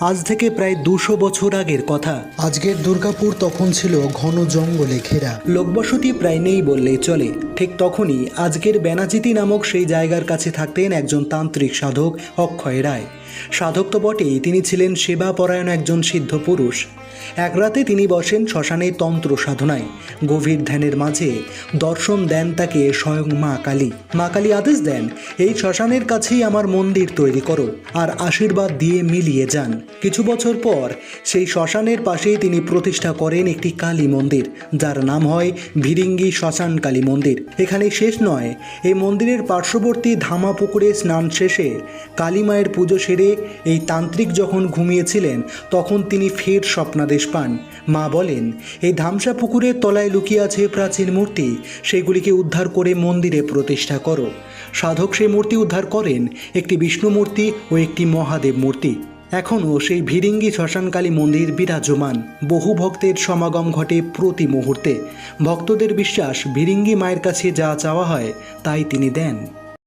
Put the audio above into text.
আজ থেকে প্রায় দুশো বছর আগের কথা। আজকের দুর্গাপুর তখন ছিল ঘন জঙ্গলে ঘেরা। লোকবসতি প্রায় নেই বললেই চলে। ঠিক তখনই আজকের বেনাচিতি নামক সেই জায়গার কাছে থাকতেন একজন তান্ত্রিক সাধক অক্ষয় রায়। সাধক তো বটেই, তিনি ছিলেন সেবাপরায়ণ একজন সিদ্ধ পুরুষ। এক রাতে তিনি বসেন শ্মশানে তন্ত্র সাধনায়। গভীর ধ্যানের মাঝে দর্শন দেন তাকে স্বয়ং মা কালী। মা কালী আদেশ দেন, এই শ্মশানের কাছেই আমার মন্দির তৈরি করো আর আশীর্বাদ দিয়ে মিলিয়ে যান। কিছু বছর পর সেই শ্মশানের পাশেই তিনি প্রতিষ্ঠা করেন একটি কালী মন্দির, যার নাম হয় ভিরিঙ্গি শ্মশান কালী মন্দির। এখানে শেষ নয়, এই মন্দিরের পার্শ্ববর্তী ধামা পুকুরে স্নান শেষে কালী মায়ের পুজো সেরে এই তান্ত্রিক যখন ঘুমিয়েছিলেন, তখন তিনি ফের স্বপ্নাদেশ পান। মা বলেন, এই ধামসা পুকুরের তলায় লুকিয়ে আছে প্রাচীন মূর্তি, সেগুলিকে উদ্ধার করে মন্দিরে প্রতিষ্ঠা করো। সাধক সেই মূর্তি উদ্ধার করেন, একটি বিষ্ণু মূর্তি ও একটি মহাদেব মূর্তি। এখনও সেই ভিরিঙ্গি শ্মশানকালী মন্দির বিরাজমান। বহু ভক্তের সমাগম ঘটে প্রতি মুহূর্তে। ভক্তদের বিশ্বাস, ভিরিঙ্গি মায়ের কাছে যা চাওয়া হয়, তাই তিনি দেন।